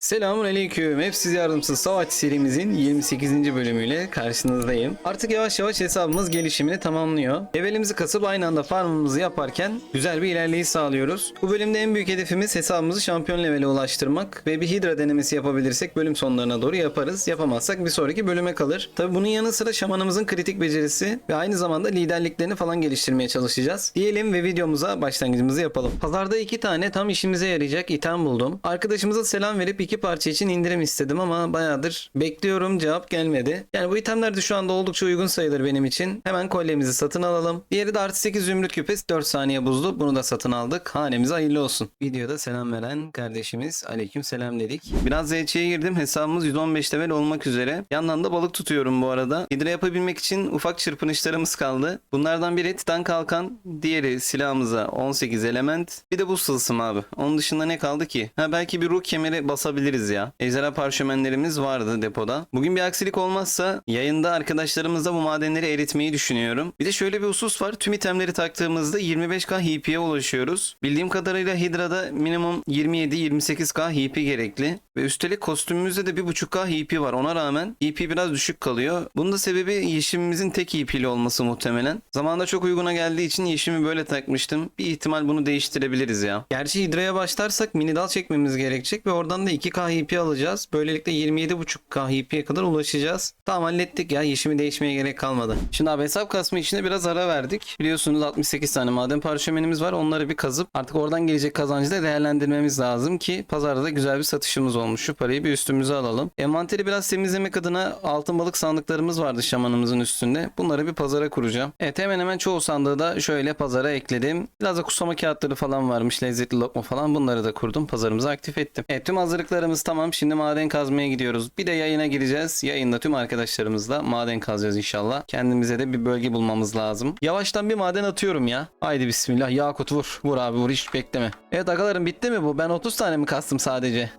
Selamun Aleyküm. Hepsiz yardımsız savaş serimizin 28. bölümüyle karşınızdayım. Artık yavaş yavaş hesabımız gelişimini tamamlıyor. Levelimizi kasıp aynı anda farmımızı yaparken güzel bir ilerleyiş sağlıyoruz. Bu bölümde en büyük hedefimiz hesabımızı şampiyon levele ulaştırmak ve bir hidra denemesi yapabilirsek bölüm sonlarına doğru yaparız. Yapamazsak bir sonraki bölüme kalır. Tabi bunun yanı sıra şamanımızın kritik becerisi ve aynı zamanda liderliklerini falan geliştirmeye çalışacağız. Diyelim ve videomuza başlangıcımızı yapalım. Pazarda iki tane tam işimize yarayacak item buldum. Arkadaşımıza selam verip iki parça için indirim istedim ama bayağıdır bekliyorum cevap gelmedi. Yani bu itemler de şu anda oldukça uygun sayılır benim için. Hemen kolyemizi satın alalım. Diğeri de artı 8 zümrüt küpesi 4 saniye buzlu. Bunu da satın aldık. Hanemize hayırlı olsun. Videoda selam veren kardeşimiz aleyküm selam dedik. Biraz ZC'ye girdim. Hesabımız 115 level olmak üzere. Yandan da balık tutuyorum bu arada. Hidra yapabilmek için ufak çırpınışlarımız kaldı. Bunlardan biri titan kalkan, diğeri silahımıza 18 element. Bir de buz tılsım abi. Onun dışında ne kaldı ki? Ha belki bir ruh kemeri basabiliriz ya. Ejderha parşömenlerimiz vardı depoda. Bugün bir aksilik olmazsa yayında arkadaşlarımızla bu madenleri eritmeyi düşünüyorum. Bir de şöyle bir husus var. Tüm itemleri taktığımızda 25k HP'ye ulaşıyoruz. Bildiğim kadarıyla Hydra'da minimum 27-28k HP gerekli. Ve üstelik kostümümüzde de 1.5k HP var. Ona rağmen HP biraz düşük kalıyor. Bunun da sebebi yeşimimizin tek HP'li olması muhtemelen. Zamanında çok uyguna geldiği için yeşimi böyle takmıştım. Bir ihtimal bunu değiştirebiliriz ya. Gerçi Hydra'ya başlarsak mini dal çekmemiz gerekecek ve oradan da 2k HP alacağız. Böylelikle 27.5k HP'ye kadar ulaşacağız. Tamam hallettik ya. Yeşimi değişmeye gerek kalmadı. Şimdi abi hesap kasma işine biraz ara verdik. Biliyorsunuz 68 tane maden parşömenimiz var. Onları bir kazıp artık oradan gelecek kazancı da değerlendirmemiz lazım ki pazarda da güzel bir satışımız olmuş. Şu parayı bir üstümüze alalım. Envanteri biraz temizlemek adına altın balık sandıklarımız vardı şamanımızın üstünde. Bunları bir pazara kuracağım. Evet hemen hemen çoğu sandığı da şöyle pazara ekledim. Biraz da kutsama kağıtları falan varmış. Lezzetli lokma falan bunları da kurdum. Pazarımızı aktif ettim. Evet tüm hazırlıklarımız tamam. Şimdi maden kazmaya gidiyoruz. Bir de yayına gireceğiz. Yayında tüm arkadaşlarımızla maden kazacağız inşallah. Kendimize de bir bölge bulmamız lazım. Yavaştan bir maden atıyorum ya. Haydi bismillah. Yakut vur. Vur abi vur hiç bekleme. Evet agalarım bitti mi bu? Ben 30 tane mi kastım sadece?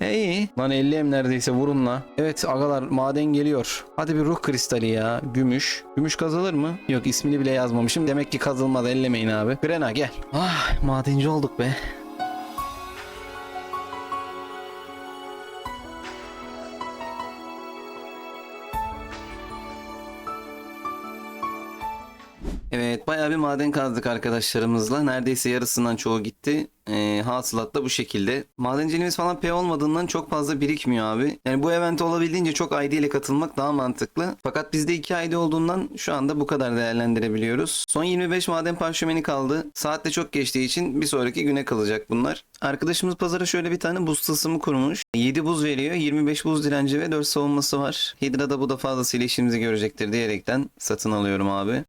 e iyi. Lan 50 em neredeyse vurun la. Evet agalar maden geliyor. Hadi bir ruh kristali ya. Gümüş. Gümüş kazılır mı? Yok ismini bile yazmamışım. Demek ki kazılmaz. Ellemeyin abi. Grena gel. Ah madenci olduk be. Evet bayağı bir maden kazdık arkadaşlarımızla. Neredeyse yarısından çoğu gitti. Ee, hasılat da bu şekilde. Madenciliğimiz falan P olmadığından çok fazla birikmiyor abi. Yani bu evente olabildiğince çok ID ile katılmak daha mantıklı. Fakat bizde 2 ID olduğundan şu anda bu kadar değerlendirebiliyoruz. Son 25 maden parşömeni kaldı. Saatte çok geçtiği için bir sonraki güne kalacak bunlar. Arkadaşımız pazara şöyle bir tane buz tılsımı kurmuş. 7 buz veriyor. 25 buz direnci ve 4 savunması var. Hydra'da bu da fazlasıyla işimizi görecektir diyerekten satın alıyorum abi.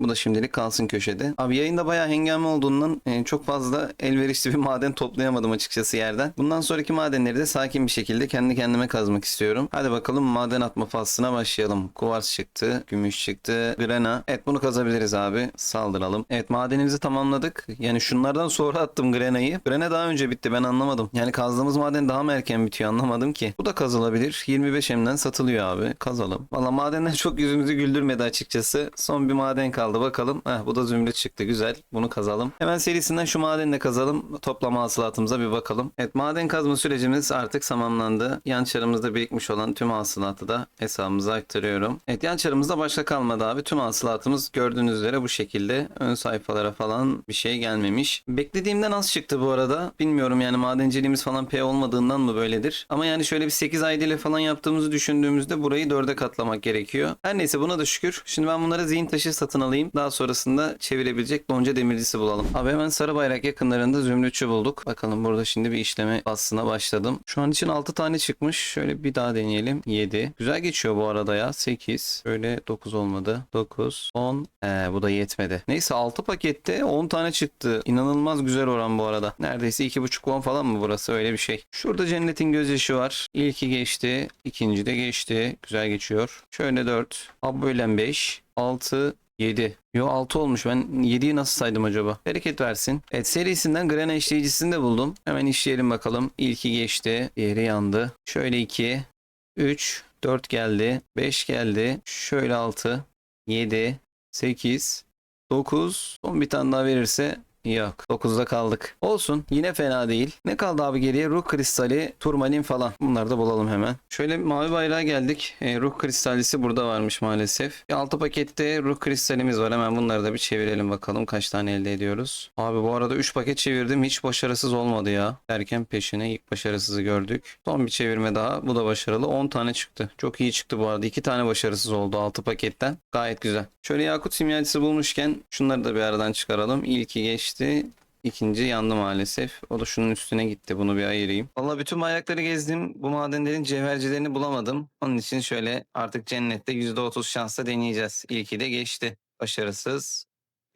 Bu da şimdilik kalsın köşede. Abi yayında bayağı hengame olduğundan e, çok fazla elverişli bir maden toplayamadım açıkçası yerden. Bundan sonraki madenleri de sakin bir şekilde kendi kendime kazmak istiyorum. Hadi bakalım maden atma faslına başlayalım. Kuvars çıktı, gümüş çıktı, grena. Evet bunu kazabiliriz abi. Saldıralım. Evet madenimizi tamamladık. Yani şunlardan sonra attım grenayı. Grena daha önce bitti ben anlamadım. Yani kazdığımız maden daha mı erken bitiyor anlamadım ki. Bu da kazılabilir. 25 emden satılıyor abi. Kazalım. Valla madenler çok yüzümüzü güldürmedi açıkçası. Son bir maden kaldı bakalım. Heh, bu da zümrüt çıktı güzel. Bunu kazalım. Hemen serisinden şu madenle kazalım. Toplama hasılatımıza bir bakalım. Evet maden kazma sürecimiz artık tamamlandı. Yan çarımızda birikmiş olan tüm hasılatı da hesabımıza aktarıyorum. Evet yan çarımızda başka kalmadı abi. Tüm hasılatımız gördüğünüz üzere bu şekilde. Ön sayfalara falan bir şey gelmemiş. Beklediğimden az çıktı bu arada. Bilmiyorum yani madenciliğimiz falan P olmadığından mı böyledir. Ama yani şöyle bir 8 ID ile falan yaptığımızı düşündüğümüzde burayı 4'e katlamak gerekiyor. Her neyse buna da şükür. Şimdi ben bunlara zihin taşı satın alayım. Daha sonrasında çevirebilecek lonca demircisi bulalım. Abi hemen sarı bayrak yakınlarında zümrütçü bulduk. Bakalım burada şimdi bir işleme faslına başladım. Şu an için 6 tane çıkmış. Şöyle bir daha deneyelim. 7. Güzel geçiyor bu arada ya. 8. Şöyle 9 olmadı. 9. 10. Ee, bu da yetmedi. Neyse 6 pakette 10 tane çıktı. İnanılmaz güzel oran bu arada. Neredeyse 2.5 10 falan mı burası öyle bir şey. Şurada cennetin gözyaşı var. İlki geçti. ikinci de geçti. Güzel geçiyor. Şöyle 4. Abi böyle 5. 6. 7. Yo 6 olmuş. Ben 7'yi nasıl saydım acaba? Bereket versin. Evet serisinden Grena işleyicisini de buldum. Hemen işleyelim bakalım. İlki geçti. Diğeri yandı. Şöyle 2. 3. 4 geldi. 5 geldi. Şöyle 6. 7. 8. 9. Son bir tane daha verirse Yok. 9'da kaldık. Olsun. Yine fena değil. Ne kaldı abi geriye? Ruh kristali, turmalin falan. Bunları da bulalım hemen. Şöyle mavi bayrağa geldik. E, ruh kristallisi burada varmış maalesef. Altı pakette ruh kristalimiz var. Hemen bunları da bir çevirelim bakalım. Kaç tane elde ediyoruz. Abi bu arada 3 paket çevirdim. Hiç başarısız olmadı ya. Derken peşine ilk başarısızı gördük. Son bir çevirme daha. Bu da başarılı. 10 tane çıktı. Çok iyi çıktı bu arada. 2 tane başarısız oldu 6 paketten. Gayet güzel. Şöyle yakut simyacısı bulmuşken şunları da bir aradan çıkaralım. İlki geçti. İkinci yandı maalesef. O da şunun üstüne gitti. Bunu bir ayırayım. Valla bütün bayrakları gezdim. Bu madenlerin cevhercilerini bulamadım. Onun için şöyle artık cennette %30 şansla deneyeceğiz. İlki de geçti. Başarısız.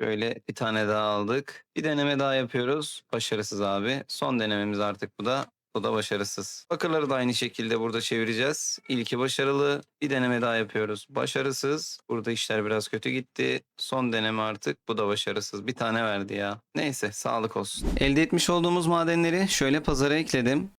Böyle bir tane daha aldık. Bir deneme daha yapıyoruz. Başarısız abi. Son denememiz artık bu da. Bu da başarısız. Bakırları da aynı şekilde burada çevireceğiz. İlki başarılı. Bir deneme daha yapıyoruz. Başarısız. Burada işler biraz kötü gitti. Son deneme artık. Bu da başarısız. Bir tane verdi ya. Neyse sağlık olsun. Elde etmiş olduğumuz madenleri şöyle pazara ekledim.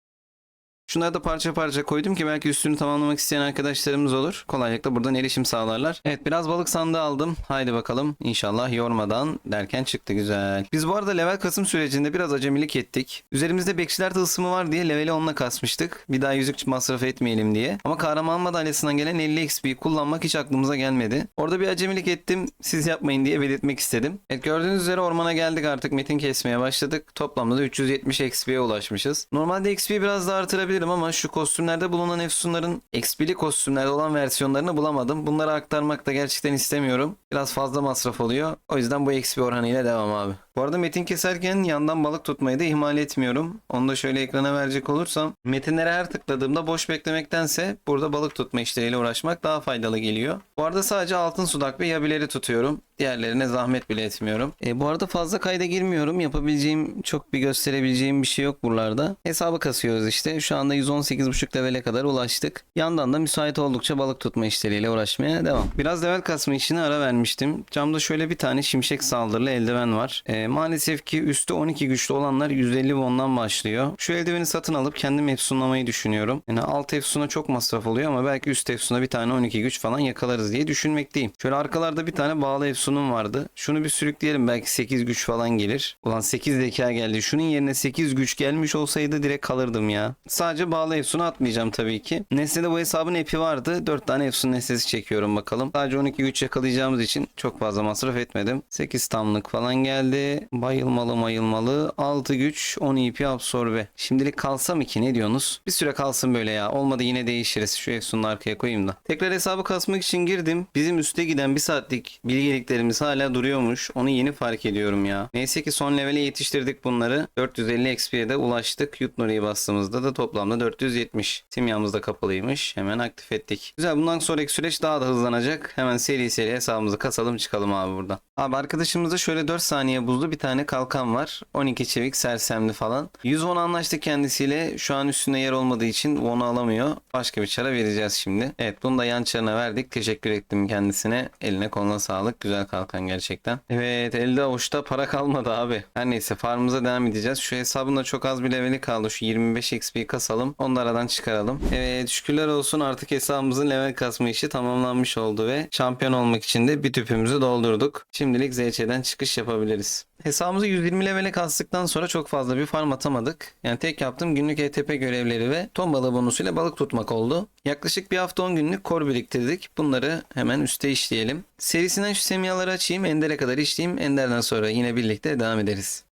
Şunları da parça parça koydum ki belki üstünü tamamlamak isteyen arkadaşlarımız olur. Kolaylıkla buradan erişim sağlarlar. Evet biraz balık sandığı aldım. Haydi bakalım inşallah yormadan derken çıktı güzel. Biz bu arada level kasım sürecinde biraz acemilik ettik. Üzerimizde bekçiler tılsımı var diye leveli 10'la kasmıştık. Bir daha yüzük masraf etmeyelim diye. Ama kahraman madalyasından gelen 50 XP'yi kullanmak hiç aklımıza gelmedi. Orada bir acemilik ettim. Siz yapmayın diye belirtmek istedim. Evet gördüğünüz üzere ormana geldik artık metin kesmeye başladık. Toplamda da 370 XP'ye ulaşmışız. Normalde XP biraz daha artırabilirim ama şu kostümlerde bulunan efsunların XP'li kostümlerde olan versiyonlarını bulamadım. Bunları aktarmak da gerçekten istemiyorum. Biraz fazla masraf oluyor. O yüzden bu XP oranıyla devam abi. Bu arada metin keserken yandan balık tutmayı da ihmal etmiyorum. Onu da şöyle ekrana verecek olursam. Metinlere her tıkladığımda boş beklemektense burada balık tutma işleriyle uğraşmak daha faydalı geliyor. Bu arada sadece altın sudak ve yabileri tutuyorum. Diğerlerine zahmet bile etmiyorum. E, bu arada fazla kayda girmiyorum. Yapabileceğim çok bir gösterebileceğim bir şey yok buralarda. Hesabı kasıyoruz işte. Şu anda 118.5 levele kadar ulaştık. Yandan da müsait oldukça balık tutma işleriyle uğraşmaya devam. Biraz level kasma işine ara vermiştim. Camda şöyle bir tane şimşek saldırılı eldiven var. E, maalesef ki üstü 12 güçlü olanlar 150 won'dan başlıyor. Şu eldiveni satın alıp kendim efsunlamayı düşünüyorum. Yani alt efsuna çok masraf oluyor ama belki üst efsuna bir tane 12 güç falan yakalarız diye düşünmekteyim. Şöyle arkalarda bir tane bağlı efsunum vardı. Şunu bir sürükleyelim belki 8 güç falan gelir. Ulan 8 zeka geldi. Şunun yerine 8 güç gelmiş olsaydı direkt kalırdım ya. Sadece bağlı efsunu atmayacağım tabii ki. Nesnede bu hesabın epi vardı. 4 tane efsun nesnesi çekiyorum bakalım. Sadece 12 güç yakalayacağımız için çok fazla masraf etmedim. 8 tamlık falan geldi. Bayılmalı mayılmalı. 6 güç 10 EP absorbe. Şimdilik kalsam ki ne diyorsunuz? Bir süre kalsın böyle ya. Olmadı yine değişiriz. Şu efsununu arkaya koyayım da. Tekrar hesabı kasmak için girdim. Bizim üste giden bir saatlik bilgeliklerimiz hala duruyormuş. Onu yeni fark ediyorum ya. Neyse ki son levele yetiştirdik bunları. 450 XP'ye de ulaştık. Yutnuri'yi bastığımızda da toplamda 470. Simyamız da kapalıymış. Hemen aktif ettik. Güzel bundan sonraki süreç daha da hızlanacak. Hemen seri seri hesabımızı kasalım çıkalım abi buradan. Abi arkadaşımızda şöyle 4 saniye buzlu bir tane kalkan var. 12 çevik sersemli falan. 100 won anlaştık kendisiyle. Şu an üstünde yer olmadığı için won'u alamıyor. Başka bir çara vereceğiz şimdi. Evet bunu da yan çarına verdik. Teşekkür ettim kendisine. Eline koluna sağlık. Güzel kalkan gerçekten. Evet elde avuçta para kalmadı abi. Her neyse farmımıza devam edeceğiz. Şu hesabında çok az bir leveli kaldı. Şu 25 XP kasalım. Onu da aradan çıkaralım. Evet şükürler olsun artık hesabımızın level kasma işi tamamlanmış oldu ve şampiyon olmak için de bir tüpümüzü doldurduk. Şimdilik ZC'den çıkış yapabiliriz. Hesabımızı 120 levele kastıktan sonra çok fazla bir farm atamadık. Yani tek yaptığım günlük ETP görevleri ve ton balığı bonusuyla balık tutmak oldu. Yaklaşık bir hafta 10 günlük kor biriktirdik. Bunları hemen üste işleyelim. Serisinden şu semyaları açayım. Ender'e kadar işleyeyim. Ender'den sonra yine birlikte devam ederiz.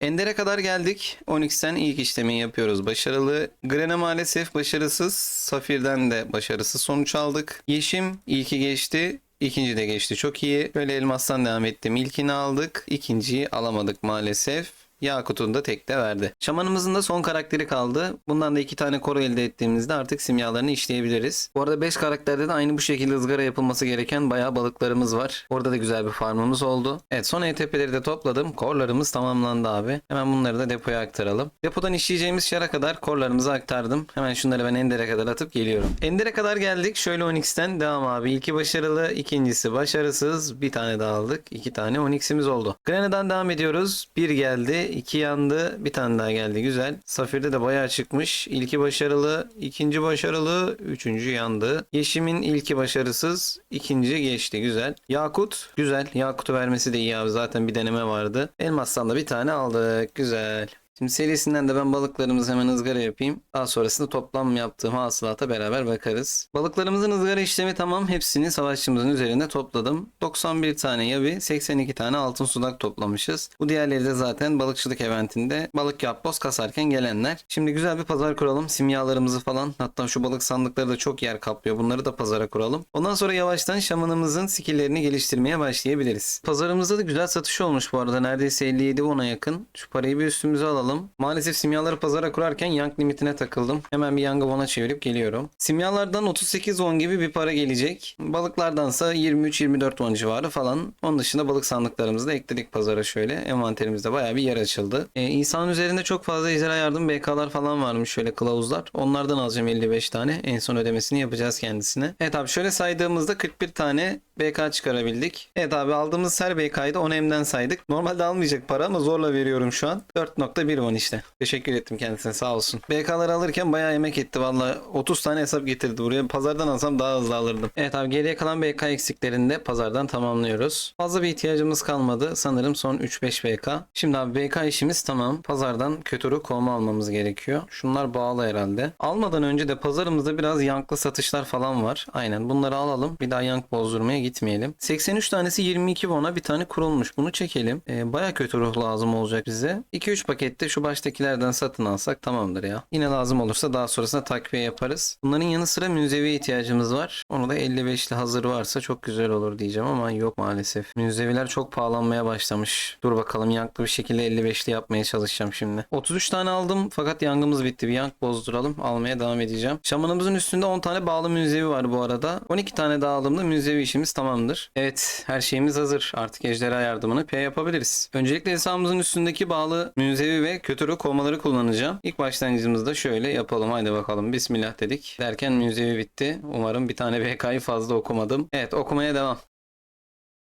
Ender'e kadar geldik. Onyx'ten ilk işlemi yapıyoruz. Başarılı. Gren'e maalesef başarısız. Safir'den de başarısız sonuç aldık. Yeşim ilki geçti. İkinci de geçti. Çok iyi. Böyle elmastan devam ettim. İlkini aldık. İkinciyi alamadık maalesef. Yakut'un da tek de verdi. Şamanımızın da son karakteri kaldı. Bundan da iki tane koro elde ettiğimizde artık simyalarını işleyebiliriz. Bu arada 5 karakterde de aynı bu şekilde ızgara yapılması gereken bayağı balıklarımız var. Orada da güzel bir farmımız oldu. Evet son ETP'leri de topladım. Korlarımız tamamlandı abi. Hemen bunları da depoya aktaralım. Depodan işleyeceğimiz şara kadar korlarımızı aktardım. Hemen şunları ben Ender'e kadar atıp geliyorum. Ender'e kadar geldik. Şöyle Onyx'ten devam abi. İlki başarılı, ikincisi başarısız. Bir tane daha aldık. İki tane Onyx'imiz oldu. Grena'dan devam ediyoruz. Bir geldi. Geldi. 2 yandı. Bir tane daha geldi. Güzel. Safir'de de bayağı çıkmış. İlki başarılı. ikinci başarılı. Üçüncü yandı. Yeşim'in ilki başarısız. ikinci geçti. Güzel. Yakut. Güzel. Yakut'u vermesi de iyi abi. Zaten bir deneme vardı. Elmas'tan da bir tane aldık. Güzel. Şimdi serisinden de ben balıklarımızı hemen ızgara yapayım. Daha sonrasında toplam yaptığım hasılata beraber bakarız. Balıklarımızın ızgara işlemi tamam. Hepsini savaşçımızın üzerinde topladım. 91 tane yabi, 82 tane altın sudak toplamışız. Bu diğerleri de zaten balıkçılık eventinde balık yapboz kasarken gelenler. Şimdi güzel bir pazar kuralım. Simyalarımızı falan hatta şu balık sandıkları da çok yer kaplıyor. Bunları da pazara kuralım. Ondan sonra yavaştan şamanımızın skilllerini geliştirmeye başlayabiliriz. Pazarımızda da güzel satış olmuş bu arada. Neredeyse 57 ona yakın. Şu parayı bir üstümüze alalım. Maalesef simyaları pazara kurarken yank limitine takıldım. Hemen bir yangı ona çevirip geliyorum. Simyalardan 38 won gibi bir para gelecek. Balıklardansa 23-24 won civarı falan. Onun dışında balık sandıklarımızı da ekledik pazara şöyle. Envanterimizde bayağı bir yer açıldı. Ee, insanın üzerinde çok fazla icra yardım BK'lar falan varmış şöyle kılavuzlar. Onlardan alacağım 55 tane. En son ödemesini yapacağız kendisine. Evet abi şöyle saydığımızda 41 tane BK çıkarabildik. Evet abi aldığımız her BK'yı da 10 M'den saydık. Normalde almayacak para ama zorla veriyorum şu an. 4.1 won işte. Teşekkür ettim kendisine sağ olsun. BK'ları alırken bayağı emek etti valla. 30 tane hesap getirdi buraya. Pazardan alsam daha hızlı alırdım. Evet abi geriye kalan BK eksiklerini de pazardan tamamlıyoruz. Fazla bir ihtiyacımız kalmadı. Sanırım son 3-5 BK. Şimdi abi BK işimiz tamam. Pazardan kötürü kovma almamız gerekiyor. Şunlar bağlı herhalde. Almadan önce de pazarımızda biraz yanklı satışlar falan var. Aynen bunları alalım. Bir daha yank bozdurmaya gitmeyelim. 83 tanesi 22 won'a bir tane kurulmuş. Bunu çekelim. Ee, baya kötü ruh lazım olacak bize. 2-3 pakette şu baştakilerden satın alsak tamamdır ya. Yine lazım olursa daha sonrasında takviye yaparız. Bunların yanı sıra münzeviye ihtiyacımız var. Onu da 55'li hazır varsa çok güzel olur diyeceğim ama yok maalesef. Münzeviler çok pahalanmaya başlamış. Dur bakalım yanklı bir şekilde 55'li yapmaya çalışacağım şimdi. 33 tane aldım fakat yangımız bitti. Bir yank bozduralım. Almaya devam edeceğim. Şamanımızın üstünde 10 tane bağlı münzevi var bu arada. 12 tane daha aldığımda münzevi işimiz tamamdır. Evet her şeyimiz hazır. Artık ejderha yardımını P yapabiliriz. Öncelikle hesabımızın üstündeki bağlı münzevi ve kötürü kovmaları kullanacağım. İlk başlangıcımızda şöyle yapalım. Haydi bakalım. Bismillah dedik. Derken münzevi bitti. Umarım bir tane BK'yı fazla okumadım. Evet okumaya devam.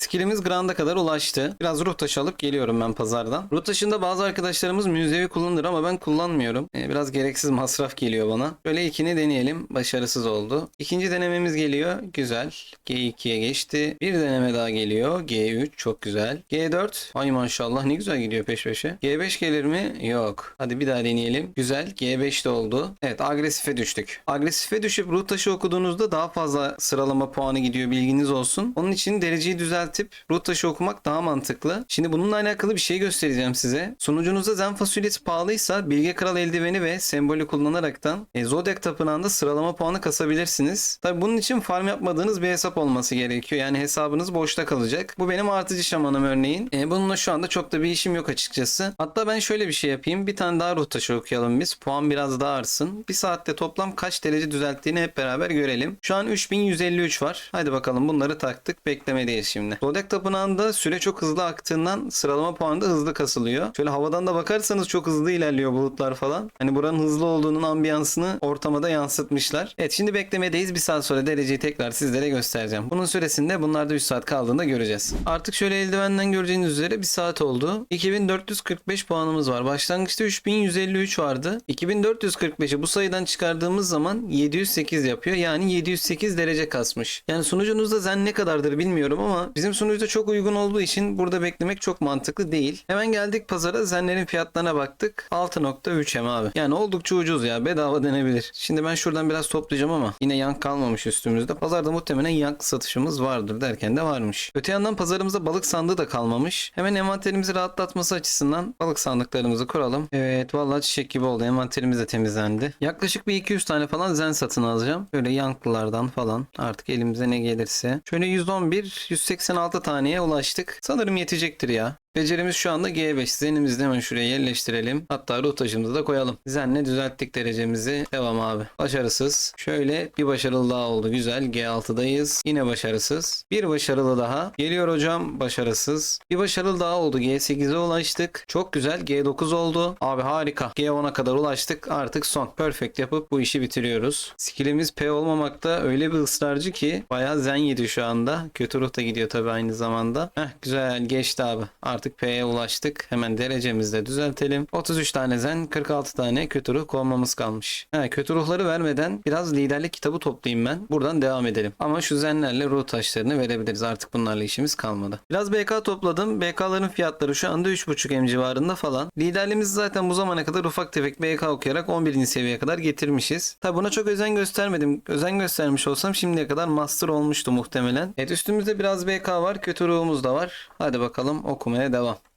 Skillimiz Grand'a kadar ulaştı. Biraz ruh taşı alıp geliyorum ben pazardan. Ruh taşında bazı arkadaşlarımız münzevi kullanır ama ben kullanmıyorum. Ee, biraz gereksiz masraf geliyor bana. Şöyle ikini deneyelim. Başarısız oldu. İkinci denememiz geliyor. Güzel. G2'ye geçti. Bir deneme daha geliyor. G3 çok güzel. G4. Ay maşallah ne güzel gidiyor peş peşe. G5 gelir mi? Yok. Hadi bir daha deneyelim. Güzel. G5 de oldu. Evet agresife düştük. Agresife düşüp ruh taşı okuduğunuzda daha fazla sıralama puanı gidiyor bilginiz olsun. Onun için dereceyi düzeltip ruh taşı okumak daha mantıklı. Şimdi bununla alakalı bir şey göstereceğim size. Sunucunuzda zen fasulyesi pahalıysa Bilge Kral eldiveni ve sembolü kullanaraktan e, Zodiac tapınağında sıralama puanı kasabilirsiniz. Tabi bunun için farm yapmadığınız bir hesap olması gerekiyor. Yani hesabınız boşta kalacak. Bu benim artıcı şamanım örneğin. E, bununla şu anda çok da bir işim yok açıkçası. Hatta ben şöyle bir şey yapayım. Bir tane daha ruh taşı okuyalım biz. Puan biraz daha artsın. Bir saatte toplam kaç derece düzelttiğini hep beraber görelim. Şu an 3153 var. Hadi bakalım bunları taktık. Beklemedeyiz şimdi. Zodiac tapınağında süre çok hızlı aktığından sıralama puanı da hızlı kasılıyor. Şöyle havadan da bakarsanız çok hızlı ilerliyor bulutlar falan. Hani buranın hızlı olduğunun ambiyansını ortama da yansıtmışlar. Evet şimdi beklemedeyiz. Bir saat sonra dereceyi tekrar sizlere göstereceğim. Bunun süresinde bunlarda 3 saat kaldığında göreceğiz. Artık şöyle eldivenden göreceğiniz üzere bir saat oldu. 2445 puanımız var. Başlangıçta 3153 vardı. 2445'i bu sayıdan çıkardığımız zaman 708 yapıyor. Yani 708 derece kasmış. Yani sunucunuzda zen ne kadardır bilmiyorum ama bizim sunucuda çok uygun olduğu için burada beklemek çok mantıklı değil. Hemen geldik pazara zenlerin fiyatlarına baktık. 6.3 hem abi. Yani oldukça ucuz ya. Bedava denebilir. Şimdi ben şuradan biraz toplayacağım ama yine yank kalmamış üstümüzde. Pazarda muhtemelen yank satışımız vardır derken de varmış. Öte yandan pazarımızda balık sandığı da kalmamış. Hemen envanterimizi rahatlatması açısından balık sandıklarımızı kuralım. Evet vallahi çiçek gibi oldu. Envanterimiz de temizlendi. Yaklaşık bir 200 tane falan zen satın alacağım. Böyle yanklılardan falan artık elimize ne gelirse. Şöyle 111, 186 taneye ulaştık. Sanırım yetecektir ya. Becerimiz şu anda G5. Zenimizi hemen şuraya yerleştirelim. Hatta ruh taşımızı da koyalım. Zenle düzelttik derecemizi. Devam abi. Başarısız. Şöyle bir başarılı daha oldu. Güzel. G6'dayız. Yine başarısız. Bir başarılı daha. Geliyor hocam. Başarısız. Bir başarılı daha oldu. G8'e ulaştık. Çok güzel. G9 oldu. Abi harika. G10'a kadar ulaştık. Artık son. Perfect yapıp bu işi bitiriyoruz. Skillimiz P olmamakta öyle bir ısrarcı ki bayağı zen yedi şu anda. Kötü ruh da gidiyor tabii aynı zamanda. Heh güzel geçti abi. Artık Artık P'ye ulaştık. Hemen derecemizi de düzeltelim. 33 tane zen 46 tane kötü ruh kovmamız kalmış. Ha, kötü ruhları vermeden biraz liderlik kitabı toplayayım ben. Buradan devam edelim. Ama şu zenlerle ruh taşlarını verebiliriz. Artık bunlarla işimiz kalmadı. Biraz BK topladım. BK'ların fiyatları şu anda 3.5M civarında falan. Liderliğimizi zaten bu zamana kadar ufak tefek BK okuyarak 11. seviyeye kadar getirmişiz. Tabi buna çok özen göstermedim. Özen göstermiş olsam şimdiye kadar master olmuştu muhtemelen. Evet üstümüzde biraz BK var. Kötü ruhumuz da var. Hadi bakalım okumaya devam.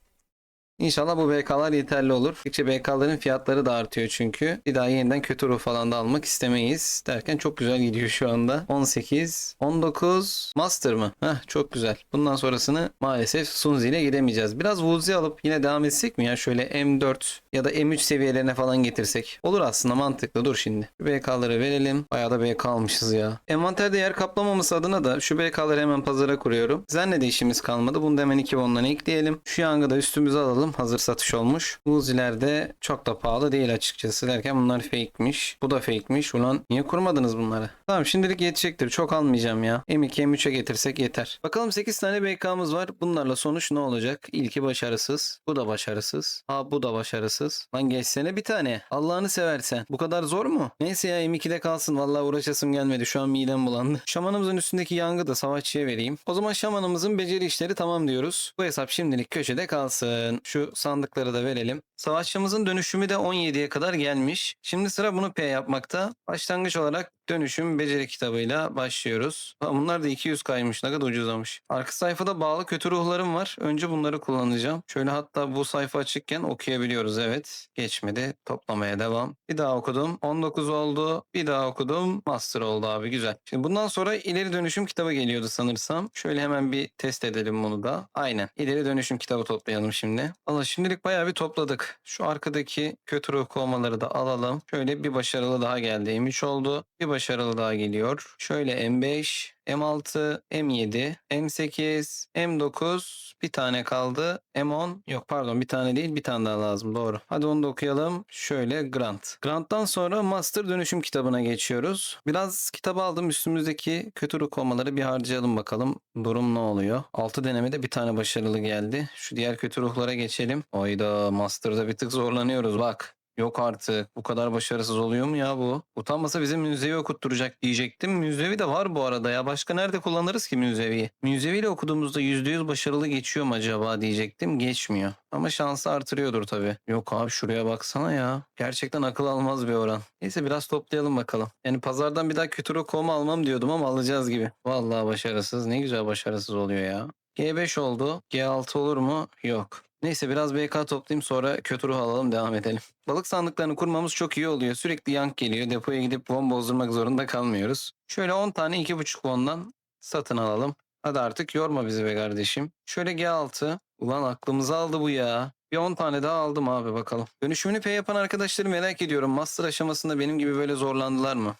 İnşallah bu BK'lar yeterli olur. Gittikçe BK'ların fiyatları da artıyor çünkü. Bir daha yeniden kötü ruh falan da almak istemeyiz. Derken çok güzel gidiyor şu anda. 18, 19, Master mı? Heh çok güzel. Bundan sonrasını maalesef Sunzi ile gidemeyeceğiz. Biraz Wuzi alıp yine devam etsek mi ya? Şöyle M4 ya da M3 seviyelerine falan getirsek. Olur aslında mantıklı. Dur şimdi. Şu BK'ları verelim. Bayağı da BK almışız ya. Envanterde yer kaplamaması adına da şu BK'ları hemen pazara kuruyorum. Zenle de işimiz kalmadı. Bunu da hemen 2 bondan ekleyelim. Şu yangı da üstümüze alalım. Hazır satış olmuş. Uzi'ler de çok da pahalı değil açıkçası derken bunlar fake'miş. Bu da fake'miş. Ulan niye kurmadınız bunları? Tamam şimdilik yetecektir. Çok almayacağım ya. M2 M3'e getirsek yeter. Bakalım 8 tane BK'mız var. Bunlarla sonuç ne olacak? İlki başarısız. Bu da başarısız. Ha bu da başarısız. Lan geçsene bir tane. Allah'ını seversen. Bu kadar zor mu? Neyse ya M2'de kalsın. Vallahi uğraşasım gelmedi. Şu an midem bulandı. Şamanımızın üstündeki yangı da savaşçıya vereyim. O zaman şamanımızın beceri işleri tamam diyoruz. Bu hesap şimdilik köşede kalsın. Sandıkları da verelim. Savaşçımızın dönüşümü de 17'ye kadar gelmiş. Şimdi sıra bunu P yapmakta. Başlangıç olarak dönüşüm beceri kitabıyla başlıyoruz. Ha, Bunlar da 200 kaymış. Ne kadar ucuzlamış. Arka sayfada bağlı kötü ruhlarım var. Önce bunları kullanacağım. Şöyle hatta bu sayfa açıkken okuyabiliyoruz. Evet. Geçmedi. Toplamaya devam. Bir daha okudum. 19 oldu. Bir daha okudum. Master oldu abi. Güzel. Şimdi bundan sonra ileri dönüşüm kitabı geliyordu sanırsam. Şöyle hemen bir test edelim bunu da. Aynen. İleri dönüşüm kitabı toplayalım şimdi. Allah şimdilik bayağı bir topladık. Şu arkadaki kötü ruh kovmaları da alalım. Şöyle bir başarılı daha geldi. M3 oldu. Bir başarılı daha geliyor. Şöyle M5, M6, M7, M8, M9 bir tane kaldı. M10 yok pardon bir tane değil bir tane daha lazım doğru. Hadi onu da okuyalım. Şöyle Grant. Grant'tan sonra Master dönüşüm kitabına geçiyoruz. Biraz kitabı aldım üstümüzdeki kötü ruh bir harcayalım bakalım. Durum ne oluyor? 6 denemede bir tane başarılı geldi. Şu diğer kötü ruhlara geçelim. Oyda Master'da bir tık zorlanıyoruz bak. Yok artık. Bu kadar başarısız oluyor mu ya bu? Utanmasa bizim müzevi okutturacak diyecektim. Müzevi de var bu arada ya. Başka nerede kullanırız ki müzeviyi? Müzeviyle okuduğumuzda %100 başarılı geçiyor mu acaba diyecektim. Geçmiyor. Ama şansı artırıyordur tabii. Yok abi şuraya baksana ya. Gerçekten akıl almaz bir oran. Neyse biraz toplayalım bakalım. Yani pazardan bir daha koma almam diyordum ama alacağız gibi. Vallahi başarısız. Ne güzel başarısız oluyor ya. G5 oldu. G6 olur mu? Yok. Neyse biraz BK toplayayım sonra kötü ruh alalım devam edelim. Balık sandıklarını kurmamız çok iyi oluyor. Sürekli yank geliyor. Depoya gidip bon bozdurmak zorunda kalmıyoruz. Şöyle 10 tane 2.5 bondan satın alalım. Hadi artık yorma bizi be kardeşim. Şöyle G6. Ulan aklımızı aldı bu ya. Bir 10 tane daha aldım abi bakalım. Dönüşümünü P yapan arkadaşları merak ediyorum. Master aşamasında benim gibi böyle zorlandılar mı?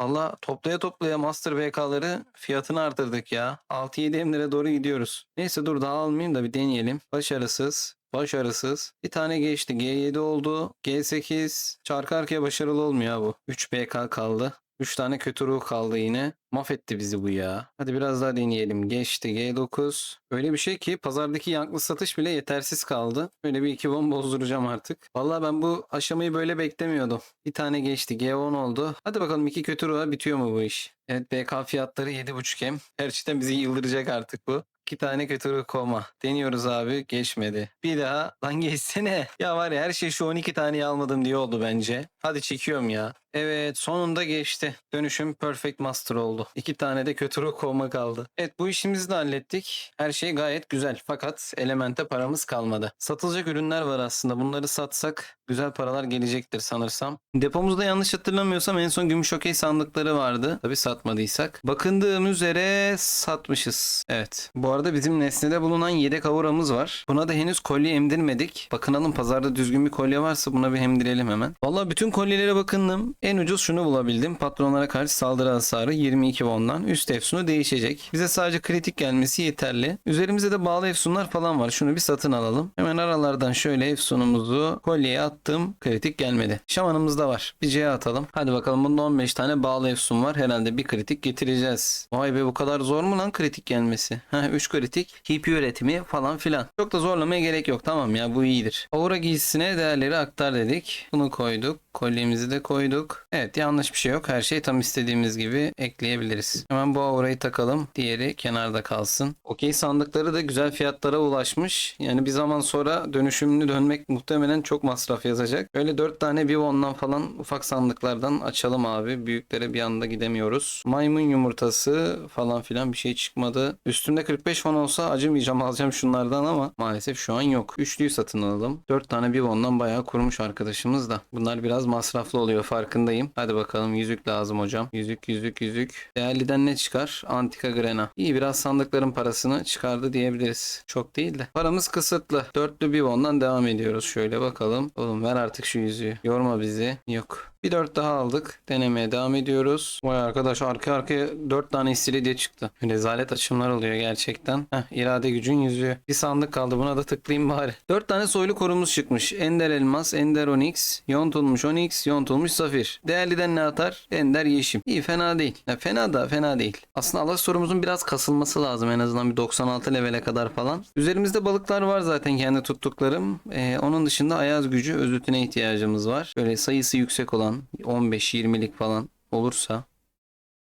Valla toplaya toplaya Master BK'ları fiyatını artırdık ya. 6-7 emlere doğru gidiyoruz. Neyse dur daha almayayım da bir deneyelim. Başarısız. Başarısız. Bir tane geçti. G7 oldu. G8. Çarkı arkaya başarılı olmuyor bu. 3 BK kaldı. 3 tane kötü ruh kaldı yine. Mahvetti bizi bu ya. Hadi biraz daha deneyelim. Geçti G9. Öyle bir şey ki pazardaki yanklı satış bile yetersiz kaldı. Böyle bir iki bomba bozduracağım artık. Vallahi ben bu aşamayı böyle beklemiyordum. Bir tane geçti. G10 oldu. Hadi bakalım iki kötü ruha bitiyor mu bu iş? Evet BK fiyatları 7.5M. Gerçekten bizi yıldıracak artık bu. İki tane kötü koma. Deniyoruz abi. Geçmedi. Bir daha. Lan geçsene. Ya var ya her şey şu 12 taneyi almadım diye oldu bence. Hadi çekiyorum ya. Evet sonunda geçti. Dönüşüm Perfect Master oldu. İki tane de kötü koma kaldı. Evet bu işimizi de hallettik. Her şey gayet güzel. Fakat elemente paramız kalmadı. Satılacak ürünler var aslında. Bunları satsak güzel paralar gelecektir sanırsam. Depomuzda yanlış hatırlamıyorsam en son gümüş okey sandıkları vardı. Tabi satmadıysak. Bakındığım üzere satmışız. Evet. Bu arada bizim nesnede bulunan yedek avuramız var. Buna da henüz kolye emdirmedik. Bakınalım pazarda düzgün bir kolye varsa buna bir emdirelim hemen. Vallahi bütün kolyelere bakındım. En ucuz şunu bulabildim. Patronlara karşı saldırı hasarı 22 won'dan. Üst efsunu değişecek. Bize sadece kritik gelmesi yeterli. Üzerimizde de bağlı efsunlar falan var. Şunu bir satın alalım. Hemen aralardan şöyle efsunumuzu kolyeye attım. Kritik gelmedi. Şamanımız da var. Bir C atalım. Hadi bakalım bunda 15 tane bağlı efsun var. Herhalde bir kritik getireceğiz. Vay be bu kadar zor mu lan kritik gelmesi? Ha 3 kritik. HP üretimi falan filan. Çok da zorlamaya gerek yok. Tamam ya bu iyidir. Aura giysisine değerleri aktar dedik. Bunu koyduk. Kolyemizi de koyduk. Evet yanlış bir şey yok. Her şey tam istediğimiz gibi ekleyebiliriz. Hemen bu aurayı takalım. Diğeri kenarda kalsın. Okey sandıkları da güzel fiyatlara ulaşmış. Yani bir zaman sonra dönüşümlü dönmek muhtemelen çok masraf yazacak. Böyle 4 tane Vivon'dan falan ufak sandıklardan açalım abi. Büyüklere bir anda gidemiyoruz. Maymun yumurtası falan filan bir şey çıkmadı. Üstümde 45 fon olsa acımayacağım alacağım şunlardan ama maalesef şu an yok. Üçlüyü satın alalım. 4 tane Vivon'dan bayağı kurmuş arkadaşımız da. Bunlar biraz masraflı oluyor farkındayım. Hadi bakalım yüzük lazım hocam. Yüzük yüzük yüzük. Değerliden ne çıkar? Antika Grena. İyi biraz sandıkların parasını çıkardı diyebiliriz. Çok değil de. Paramız kısıtlı. Dörtlü Vivon'dan devam ediyoruz. Şöyle bakalım. Oğlum ver artık şu yüzüğü. Yorma bizi. Yok. Bir dört daha aldık. Denemeye devam ediyoruz. Vay arkadaş arka arkaya dört tane istiridye çıktı. Rezalet açımlar oluyor gerçekten. Heh, irade gücün yüzüğü. Bir sandık kaldı. Buna da tıklayayım bari. Dört tane soylu korumuz çıkmış. Ender elmas, ender onyx, yontulmuş onyx, yontulmuş safir. Değerliden ne atar? Ender yeşim. İyi fena değil. Ya, fena da fena değil. Aslında Allah sorumuzun biraz kasılması lazım. En azından bir 96 levele kadar falan. Üzerimizde balıklar var zaten kendi tuttuklarım. Ee, onun dışında ayaz gücü özütüne ihtiyacımız var. Böyle sayısı yüksek olan 15-20'lik falan olursa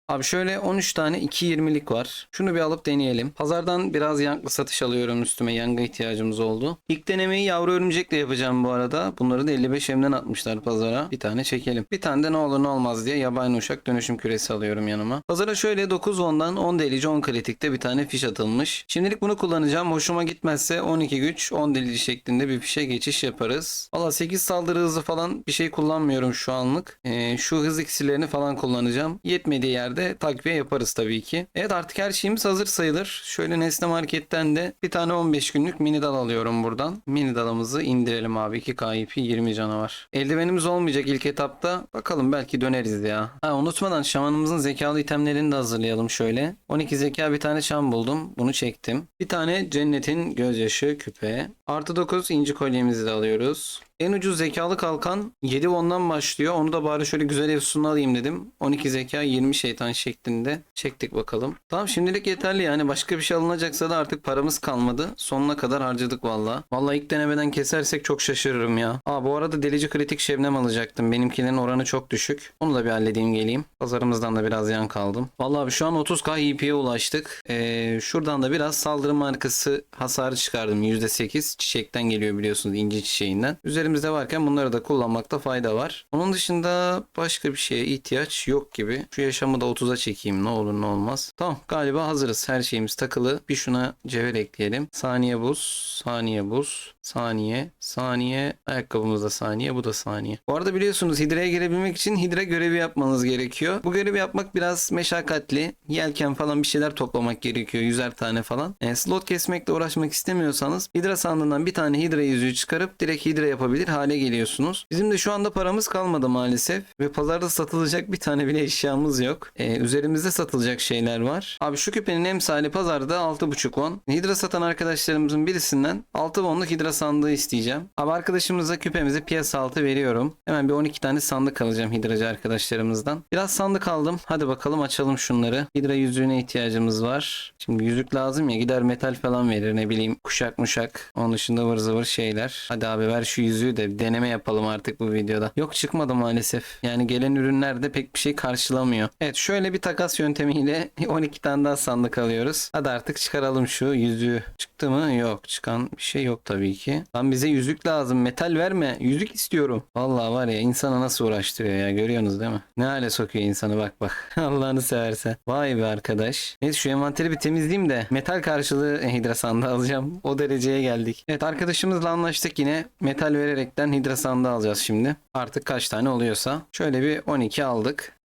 Abi şöyle 13 tane 2.20'lik var. Şunu bir alıp deneyelim. Pazardan biraz yanklı satış alıyorum üstüme. Yanga ihtiyacımız oldu. İlk denemeyi yavru örümcekle yapacağım bu arada. Bunları da 55 emden atmışlar pazara. Bir tane çekelim. Bir tane de ne olur ne olmaz diye yabani uşak dönüşüm küresi alıyorum yanıma. Pazara şöyle 9 ondan 10 delici 10 kritikte bir tane fiş atılmış. Şimdilik bunu kullanacağım. Hoşuma gitmezse 12 güç 10 delici şeklinde bir fişe geçiş yaparız. Valla 8 saldırı hızı falan bir şey kullanmıyorum şu anlık. Ee, şu hız iksirlerini falan kullanacağım. Yetmediği yerde takviye yaparız tabii ki. Evet artık her şeyimiz hazır sayılır. Şöyle Nesne Market'ten de bir tane 15 günlük mini dal alıyorum buradan. Mini dalımızı indirelim abi. 2 KIP 20 canavar. Eldivenimiz olmayacak ilk etapta. Bakalım belki döneriz ya. Ha unutmadan şamanımızın zekalı itemlerini de hazırlayalım şöyle. 12 zeka bir tane şam buldum. Bunu çektim. Bir tane cennetin gözyaşı küpe. Artı 9 inci kolyemizi de alıyoruz. En ucuz zekalı kalkan 7 ondan başlıyor. Onu da bari şöyle güzel efsununu alayım dedim. 12 zeka 20 şeytan şeklinde. Çektik bakalım. Tamam şimdilik yeterli yani. Başka bir şey alınacaksa da artık paramız kalmadı. Sonuna kadar harcadık valla. Valla ilk denemeden kesersek çok şaşırırım ya. Aa bu arada delici kritik şebnem alacaktım. Benimkilerin oranı çok düşük. Onu da bir halledeyim geleyim. Pazarımızdan da biraz yan kaldım. Valla abi şu an 30k EP'ye ulaştık. Ee, şuradan da biraz saldırı markası hasarı çıkardım. %8 çiçekten geliyor biliyorsunuz inci çiçeğinden. Üzerimizde varken bunları da kullanmakta fayda var. Onun dışında başka bir şeye ihtiyaç yok gibi. Şu yaşamı da 30'a çekeyim ne olur ne olmaz. Tamam galiba hazırız. Her şeyimiz takılı. Bir şuna cevher ekleyelim. Saniye buz, saniye buz, saniye, saniye. Ayakkabımız da saniye, bu da saniye. Bu arada biliyorsunuz Hidra'ya girebilmek için Hidra görevi yapmanız gerekiyor. Bu görevi yapmak biraz meşakkatli. Yelken falan bir şeyler toplamak gerekiyor. Yüzer tane falan. E, slot kesmekle uğraşmak istemiyorsanız Hidra sandığından bir tane Hidra yüzüğü çıkarıp direkt Hidra yapabilir hale geliyorsunuz. Bizim de şu anda paramız kalmadı maalesef. Ve pazarda satılacak bir tane bile eşyamız yok. E, üzerimizde satılacak şeyler var. Abi şu küpenin emsali pazarda 6.5 won. Hidra satan arkadaşlarımızın birisinden 6 wonluk Hidra sandığı isteyeceğim. Abi arkadaşımıza küpemizi piyasa altı veriyorum. Hemen bir 12 tane sandık alacağım Hidracı arkadaşlarımızdan. Biraz sandık aldım. Hadi bakalım açalım şunları. Hidra yüzüğüne ihtiyacımız var. Şimdi yüzük lazım ya gider metal falan verir ne bileyim kuşak muşak. Onun dışında vır zıvır şeyler. Hadi abi ver şu yüzüğü de bir deneme yapalım artık bu videoda. Yok çıkmadı maalesef. Yani gelen ürünler de pek bir şey karşılamıyor. Evet şöyle bir takas yöntemiyle 12 tane daha sandık alıyoruz. Hadi artık çıkaralım şu yüzüğü. Çıktı mı? Yok. Çıkan bir şey yok tabii ki. Lan bize yüzük lazım. Metal verme. Yüzük istiyorum. Vallahi var ya insana nasıl uğraştırıyor ya. Görüyorsunuz değil mi? Ne hale sokuyor insanı bak bak. Allah'ını seversen. Vay be arkadaş. Neyse şu envanteri bir temizleyeyim de metal karşılığı hidra sandığı alacağım. O dereceye geldik. Evet arkadaşımızla anlaştık yine. Metal vererekten hidra sandığı alacağız şimdi. Artık kaç tane oluyorsa. Şöyle bir 12 aldık.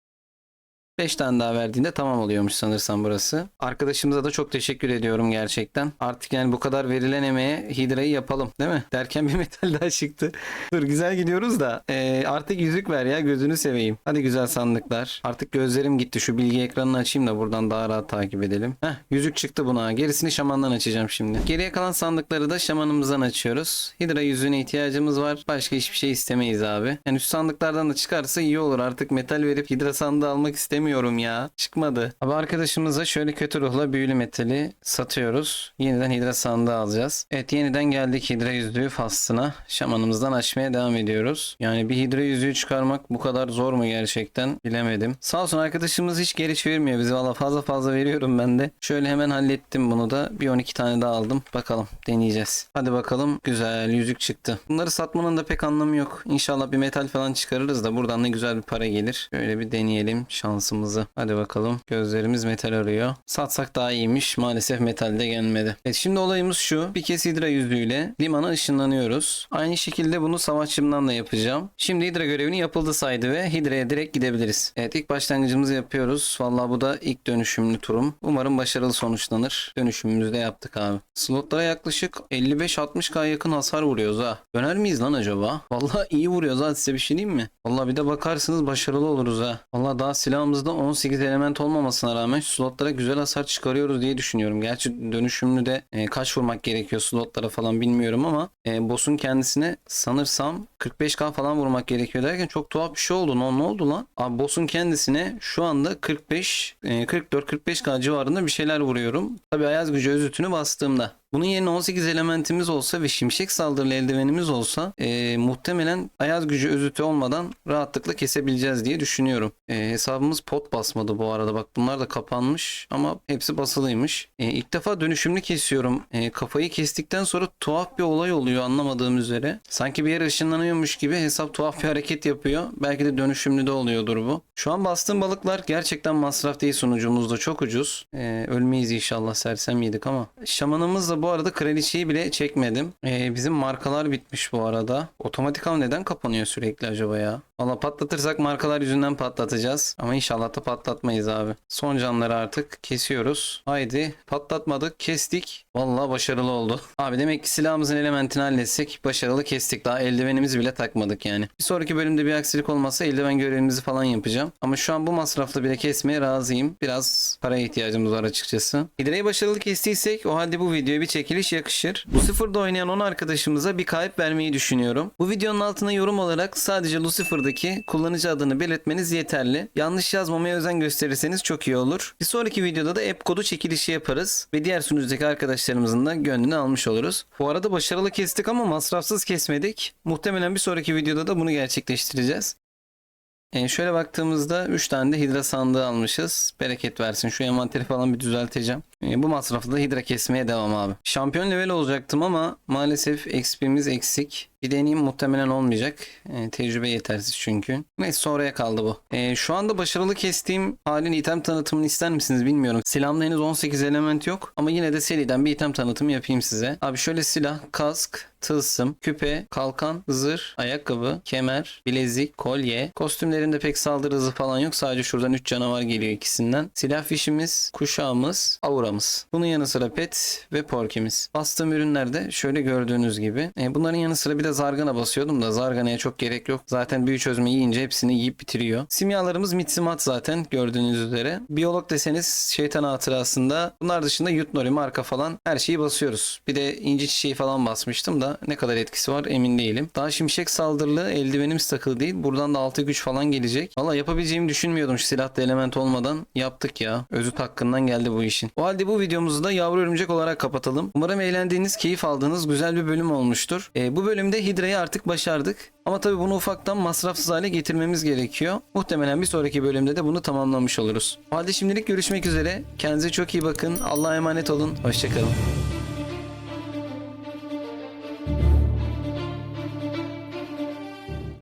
5 tane daha verdiğinde tamam oluyormuş sanırsam burası. Arkadaşımıza da çok teşekkür ediyorum gerçekten. Artık yani bu kadar verilen emeğe Hidra'yı yapalım değil mi? Derken bir metal daha çıktı. Dur güzel gidiyoruz da ee, artık yüzük ver ya gözünü seveyim. Hadi güzel sandıklar. Artık gözlerim gitti. Şu bilgi ekranını açayım da buradan daha rahat takip edelim. Heh yüzük çıktı buna. Gerisini şamandan açacağım şimdi. Geriye kalan sandıkları da şamanımızdan açıyoruz. Hidra yüzüğüne ihtiyacımız var. Başka hiçbir şey istemeyiz abi. Yani şu sandıklardan da çıkarsa iyi olur. Artık metal verip Hidra sandığı almak istemiyorum ya. Çıkmadı. Abi arkadaşımıza şöyle kötü ruhla büyülü metali satıyoruz. Yeniden Hidra sandığı alacağız. Evet yeniden geldik Hidra yüzüğü faslına. Şamanımızdan açmaya devam ediyoruz. Yani bir Hidra yüzüğü çıkarmak bu kadar zor mu gerçekten bilemedim. Sağ olsun arkadaşımız hiç geri çevirmiyor bizi. Valla fazla fazla veriyorum ben de. Şöyle hemen hallettim bunu da. Bir 12 tane daha aldım. Bakalım deneyeceğiz. Hadi bakalım. Güzel yüzük çıktı. Bunları satmanın da pek anlamı yok. İnşallah bir metal falan çıkarırız da buradan da güzel bir para gelir. Şöyle bir deneyelim şansımızı. Hadi bakalım. Gözlerimiz metal arıyor. Satsak daha iyiymiş. Maalesef metal de gelmedi. Evet şimdi olayımız şu. Bir kez hidra yüzüğüyle limana ışınlanıyoruz. Aynı şekilde bunu savaşçımdan da yapacağım. Şimdi hidra görevini yapıldı saydı ve hidraya direkt gidebiliriz. Evet ilk başlangıcımızı yapıyoruz. Vallahi bu da ilk dönüşümlü turum. Umarım başarılı sonuçlanır. Dönüşümümüzü de yaptık abi. Slotlara yaklaşık 55-60k yakın hasar vuruyoruz ha. Döner miyiz lan acaba? Vallahi iyi vuruyoruz ha size bir şey diyeyim mi? Vallahi bir de bakarsınız başarılı oluruz ha. Vallahi daha silahımızda 18 element olmamasına rağmen slotlara güzel hasar çıkarıyoruz diye düşünüyorum. Gerçi dönüşümlü de e, kaç vurmak gerekiyor slotlara falan bilmiyorum ama e, boss'un kendisine sanırsam 45k falan vurmak gerekiyor derken çok tuhaf bir şey oldu. Ne, ne oldu lan? Abi boss'un kendisine şu anda 45 e, 44-45k civarında bir şeyler vuruyorum. Tabi ayaz gücü özütünü bastığımda. Bunun yerine 18 elementimiz olsa ve şimşek saldırılı eldivenimiz olsa e, muhtemelen ayaz gücü özütü olmadan rahatlıkla kesebileceğiz diye düşünüyorum. E, hesabımız pot basmadı bu arada. Bak bunlar da kapanmış ama hepsi basılıymış. E, ilk defa dönüşümlü kesiyorum. E, kafayı kestikten sonra tuhaf bir olay oluyor anlamadığım üzere. Sanki bir yere ışınlanıyormuş gibi hesap tuhaf bir hareket yapıyor. Belki de dönüşümlü de oluyordur bu. Şu an bastığım balıklar gerçekten masraf değil sunucumuzda çok ucuz. E, ölmeyiz inşallah sersem yedik ama. Şamanımızla bu arada kraliçeyi bile çekmedim. Ee, bizim markalar bitmiş bu arada. Otomatik ama neden kapanıyor sürekli acaba ya? Valla patlatırsak markalar yüzünden patlatacağız. Ama inşallah da patlatmayız abi. Son canları artık kesiyoruz. Haydi patlatmadık kestik. Valla başarılı oldu. Abi demek ki silahımızın elementini halletsek başarılı kestik. Daha eldivenimizi bile takmadık yani. Bir sonraki bölümde bir aksilik olmasa eldiven görevimizi falan yapacağım. Ama şu an bu masrafla bile kesmeye razıyım. Biraz paraya ihtiyacımız var açıkçası. Hidra'yı başarılı kestiysek o halde bu videoya bir çekiliş yakışır. Lucifer'da oynayan 10 arkadaşımıza bir kayıp vermeyi düşünüyorum. Bu videonun altına yorum olarak sadece Lucifer'daki kullanıcı adını belirtmeniz yeterli. Yanlış yazmamaya özen gösterirseniz çok iyi olur. Bir sonraki videoda da app kodu çekilişi yaparız ve diğer sunucudaki arkadaşlarımızın da gönlünü almış oluruz. Bu arada başarılı kestik ama masrafsız kesmedik. Muhtemelen bir sonraki videoda da bunu gerçekleştireceğiz. E şöyle baktığımızda 3 tane de hidra sandığı almışız. Bereket versin. Şu envanteri falan bir düzelteceğim. E, bu masrafla da hidra kesmeye devam abi. Şampiyon level olacaktım ama maalesef XP'miz eksik. Bir deneyim muhtemelen olmayacak. E, tecrübe yetersiz çünkü. Neyse sonraya kaldı bu. E, şu anda başarılı kestiğim halin item tanıtımını ister misiniz bilmiyorum. Silahımda henüz 18 element yok. Ama yine de seriden bir item tanıtımı yapayım size. Abi şöyle silah, kask, tılsım, küpe, kalkan, zırh, ayakkabı, kemer, bilezik, kolye. Kostümlerinde pek saldırı hızı falan yok. Sadece şuradan 3 canavar geliyor ikisinden. Silah fişimiz, kuşağımız, auramız. Bunun yanı sıra pet ve porkimiz. Bastığım ürünlerde şöyle gördüğünüz gibi. E, bunların yanı sıra bir de zargana basıyordum da zarganaya çok gerek yok. Zaten büyü çözme yiyince hepsini yiyip bitiriyor. Simyalarımız mitsimat zaten gördüğünüz üzere. Biyolog deseniz şeytan hatırasında. Bunlar dışında Yutnori marka falan her şeyi basıyoruz. Bir de inci çiçeği falan basmıştım da ne kadar etkisi var emin değilim. Daha şimşek saldırılı eldivenimiz takılı değil. Buradan da altı güç falan gelecek. Valla yapabileceğimi düşünmüyordum şu silahta element olmadan. Yaptık ya. Özüt hakkından geldi bu işin. O halde bu videomuzu da yavru örümcek olarak kapatalım. Umarım eğlendiğiniz, keyif aldığınız güzel bir bölüm olmuştur. E, bu bölümde Hidra'yı artık başardık. Ama tabii bunu ufaktan masrafsız hale getirmemiz gerekiyor. Muhtemelen bir sonraki bölümde de bunu tamamlamış oluruz. O halde şimdilik görüşmek üzere. Kendinize çok iyi bakın. Allah'a emanet olun. Hoşçakalın.